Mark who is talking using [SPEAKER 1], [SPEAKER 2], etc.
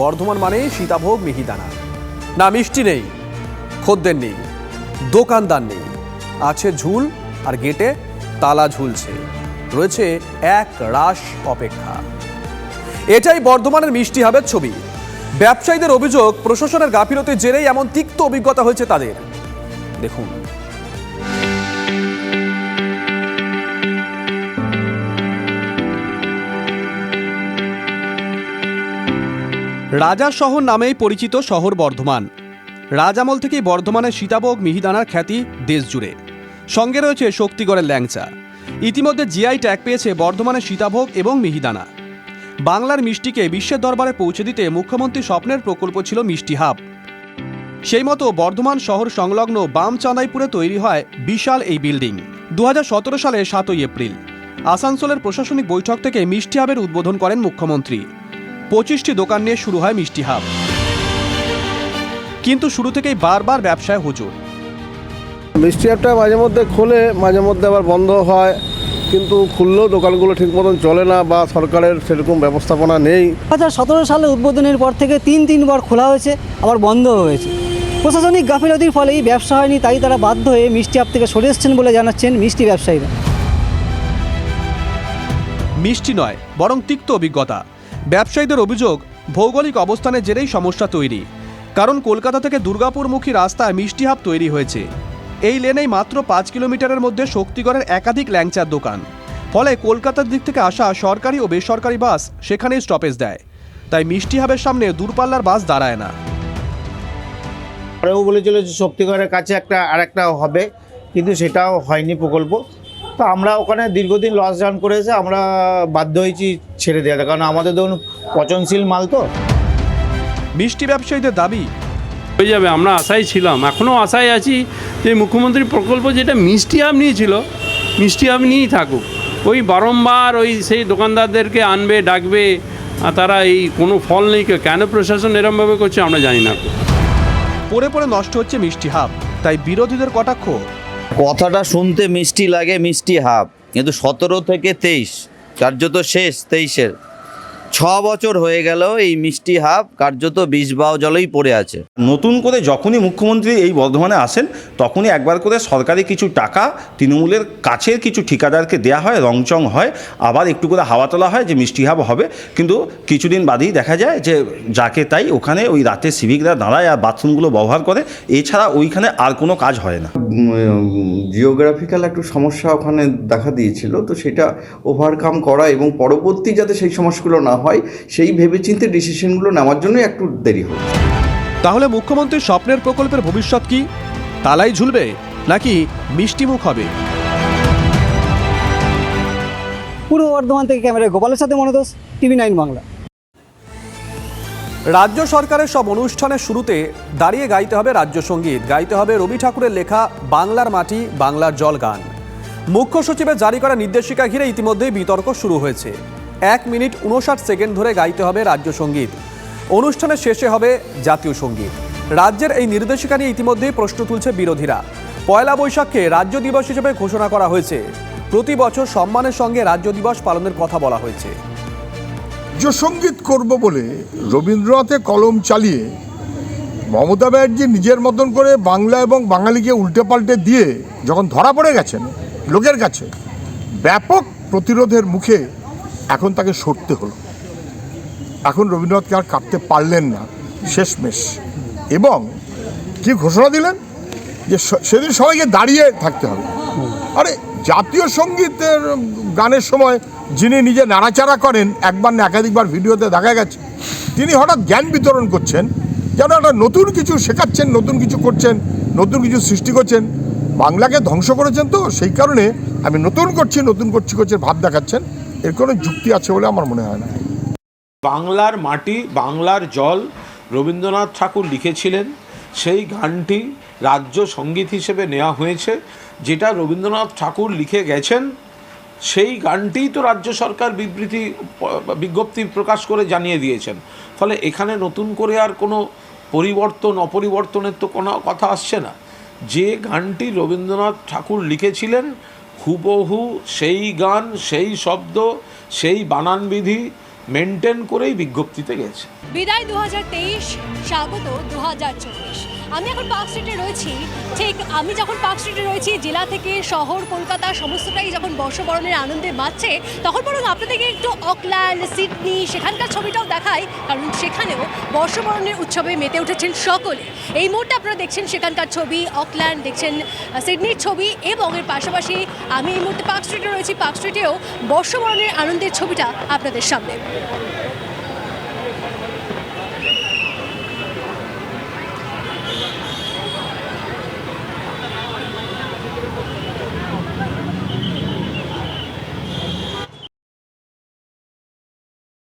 [SPEAKER 1] বর্ধমান মানে সীতাভোগ মিহিদানা। না, মিষ্টি নেই, খদ্দের নেই, দোকানদার নেই। আছে ঝুল আর গেটে তালা ঝুলছে। রয়েছে এক রাস অপেক্ষা। এটাই বর্ধমানের মিষ্টি হাবের ছবি। ব্যবসায়ীদের অভিযোগ, প্রশাসনের গাফিলতির জেরেই এমন তিক্ত অভিজ্ঞতা হয়েছে তাদের। দেখুন। রাজা শহর নামেই পরিচিত শহর বর্ধমান। রাজামল থেকেই বর্ধমানের সীতাভোগ, মিহিদানার খ্যাতি দেশ জুড়ে সঙ্গে রয়েছে শক্তিগড়ের ল্যাংচা। ইতিমধ্যে জিআই ট্যাগ পেয়েছে বর্ধমানের সীতাভোগ এবং মিহিদানা। বাংলার মিষ্টিকে বিশ্বের দরবারে পৌঁছে দিতে মুখ্যমন্ত্রী স্বপ্নের প্রকল্প ছিল মিষ্টি হাব। সেই মতো বর্ধমান শহর সংলগ্ন বামচাঁদাইপুরে তৈরি হয় বিশাল এই বিল্ডিং। দু হাজার সতেরো সালে সাতই এপ্রিল। আসানসোলের প্রশাসনিক বৈঠক থেকে মিষ্টি হাবের উদ্বোধন করেন মুখ্যমন্ত্রী। পঁচিশটি দোকান নিয়ে শুরু হয় মিষ্টি হাব। কিন্তু শুরু থেকেই বারবার ব্যবসায় হুজুর।
[SPEAKER 2] মিষ্টি হাবটা মাঝে মধ্যে খোলে মাঝে মধ্যে আবার বন্ধ হয় কিন্তু খুললেও দোকানগুলো ঠিক মতন চলে না বা সরকারের সেরকম ব্যবস্থাপনা নেই।
[SPEAKER 3] হাজার সতেরো সালে উদ্বোধনের পর থেকে তিন তিনবার খোলা হয়েছে আবার বন্ধ হয়েছে। প্রশাসনিক গাফিলতির ফলে এই ব্যবসা হয়নি তাই তারা বাধ্য হয়ে মিষ্টি আপ থেকে সরে এসছেন বলে জানাচ্ছেন মিষ্টি ব্যবসায়ীরা।
[SPEAKER 1] মিষ্টি নয় বরং তিক্ত অভিজ্ঞতা। ব্যবসায়ীদের অভিযোগ, ভৌগোলিক অবস্থানের জেরেই সমস্যা তৈরি। কারণ কলকাতা থেকে দুর্গাপুরমুখী রাস্তায় মিষ্টি হাব তৈরি হয়েছে। এই লেনেই মাত্র পাঁচ কিলোমিটারের মধ্যে শক্তিগড়ের একাধিক ল্যাংচার দোকান। ফলে কলকাতার দিক থেকে আসা সরকারি ও বেসরকারি বাস সেখানেই স্টপেজ দেয়। তাই মিষ্টি হাবের সামনে দূরপাল্লার বাস দাঁড়ায় না।
[SPEAKER 4] পরেও বলেছিল যে শক্তিগড়ের কাছে একটা আর একটা হবে, কিন্তু সেটাও হয়নি প্রকল্প। তো আমরা ওখানে দীর্ঘদিন লস রান করেছে আমরা বাধ্য হয়েছি ছেড়ে দেওয়াতে। কারণ আমাদের ধরুন পচনশীল মাল তো।
[SPEAKER 1] মিষ্টি ব্যবসায়ীদের দাবি?
[SPEAKER 5] হয়ে যাবে আমরা আশায় ছিলাম। এখনও আশায় আছি যে মুখ্যমন্ত্রী প্রকল্প যেটা মিষ্টি আম নিয়েছিল মিষ্টি আম নিয়েই থাকুক। ওই বারংবার ওই সেই দোকানদারদেরকে আনবে ডাকবে আর তারা এই কোনো ফল নেই কেন প্রশাসন এরমভাবে করছে আমরা জানি না।
[SPEAKER 1] পড়ে পড়ে নষ্ট হচ্ছে মিষ্টি হাব তাই বিরোধীদের কটাক্ষ?
[SPEAKER 6] কথাটা শুনতে মিষ্টি লাগে মিষ্টি হাব। কিন্তু সতেরো থেকে তেইশ কার্যত শেষ তেইশের। ছ বছর হয়ে গেল এই মিষ্টি হাব কার্যত বিষ বাও জলেই পড়ে আছে।
[SPEAKER 7] নতুন করে যখনই মুখ্যমন্ত্রী এই বর্ধমানে আসেন তখনই একবার করে সরকারি কিছু টাকা তৃণমূলের কাছের কিছু ঠিকাদারকে দেওয়া হয় রংচং হয় আবার একটু করে হাওয়া তোলা হয় যে মিষ্টি হাব হবে। কিন্তু কিছুদিন বাদেই দেখা যায় যে যাকে তাই ওখানে ওই রাতে সিভিকরা দাঁড়ায় আর বাথরুমগুলো ব্যবহার করে এছাড়া ওইখানে আর কোনো কাজ হয় না।
[SPEAKER 8] জিওগ্রাফিক্যাল একটু সমস্যা ওখানে দেখা দিয়েছিল তো সেটা ওভারকাম করা এবং পরবর্তী যাতে সেই সমস্যাগুলো না হয় সেই ভেবেচিন্তে ডিসিশনগুলো নেওয়ার জন্য একটু দেরি হচ্ছে
[SPEAKER 1] তাহলে মুখ্যমন্ত্রীর স্বপ্নের প্রকল্পের ভবিষ্যৎ কি? তালাই ঝুলবে নাকি মিষ্টিমুখ হবে?
[SPEAKER 3] পূর্ব বর্ধমান থেকে ক্যামেরায় গোপালের সাথে মনোদোষ টিভি নাইন বাংলা।
[SPEAKER 1] রাজ্য সরকারের সব অনুষ্ঠানের শুরুতে দাঁড়িয়ে গাইতে হবে রাজ্য সংগীত। গাইতে হবে রবি ঠাকুরের লেখা বাংলার মাটি বাংলার জল গান। মুখ্য সচিবের জারি করা নির্দেশিকা ঘিরে ইতিমধ্যেই বিতর্ক শুরু হয়েছে। এক মিনিট উনষাট সেকেন্ড ধরে গাইতে হবে রাজ্য সংগীত। অনুষ্ঠানের শেষে হবে জাতীয় সংগীত। রাজ্যের এই নির্দেশিকা নিয়ে ইতিমধ্যেই প্রশ্ন তুলছে বিরোধীরা। পয়লা বৈশাখকে রাজ্য দিবস হিসেবে ঘোষণা করা হয়েছে। প্রতি বছর সম্মানের সঙ্গে রাজ্য দিবস পালনের কথা বলা হয়েছে।
[SPEAKER 9] সংগীত করব বলে রবীন্দ্রনাথে কলম চালিয়ে মমতা ব্যানার্জি নিজের মতন করে বাংলা এবং বাঙালিকে উল্টে পাল্টে দিয়ে যখন ধরা পড়ে গেছেন লোকের কাছে, ব্যাপক প্রতিরোধের মুখে এখন তাকে সরতে হলো। এখন রবীন্দ্রনাথকে আর কাটতে পারলেন না? শেষমেশ। এবং কি ঘোষণা দিলেন? যে সেদিন সবাইকে দাঁড়িয়ে থাকতে হবে। আরে জাতীয় সঙ্গীতের গানের সময় যিনি নিজে নাড়াচাড়া করেন, একবার না একাধিকবার ভিডিওতে দেখা গেছে, তিনি হঠাৎ জ্ঞান বিতরণ করছেন, যেন একটা নতুন কিছু শেখাচ্ছেন, নতুন কিছু করছেন, নতুন কিছু সৃষ্টি করছেন। বাংলাকে ধ্বংস করেছেন তো, সেই কারণে আমি নতুন করছি নতুন করছি করছি ভাব দেখাচ্ছেন। এর কোনো যুক্তি আছে বলে আমার মনে হয় না।
[SPEAKER 10] বাংলার মাটি, বাংলার জল রবীন্দ্রনাথ ঠাকুর লিখেছিলেন। সেই গানটি রাজ্য সংগীত হিসেবে নেওয়া হয়েছে, যেটা রবীন্দ্রনাথ ঠাকুর লিখে গেছেন। সেই গানটিই তো রাজ্য সরকার বিবৃতি, বিজ্ঞপ্তি প্রকাশ করে জানিয়ে দিয়েছেন। ফলে এখানে নতুন করে আর কোনো পরিবর্তন, অপরিবর্তনের তো কোনো কথা আসছে না। যে গানটি রবীন্দ্রনাথ ঠাকুর লিখেছিলেন হুবহু সেই গান সেই শব্দ সেই বানানবিধি মেনটেন করেই বিজ্ঞপ্তিতে গেছে।
[SPEAKER 11] বিদায় দু হাজার তেইশ, স্বাগত দু হাজার চব্বিশ। আমি এখন পার্ক স্ট্রিটে রয়েছি। ঠিক আমি যখন পার্ক স্ট্রিটে রয়েছি, জেলা থেকে শহর, কলকাতা, সমস্তটাই যখন বর্ষবরণের আনন্দে মাতছে তখন বরং আপনাদেরকে একটু অকল্যান্ড, সিডনি, সেখানকার ছবিটাও দেখাই, কারণ সেখানেও বর্ষবরণের উৎসবে মেতে উঠেছেন সকলে। এই মুহূর্তে আপনারা দেখছেন সেখানকার ছবি, অকল্যান্ড, দেখছেন সিডনির ছবি এবং এর পাশাপাশি আমি এই মুহূর্তে পার্ক স্ট্রিটে রয়েছি। পার্ক স্ট্রিটেও বর্ষবরণের আনন্দের ছবিটা আপনাদের সামনে। Yeah.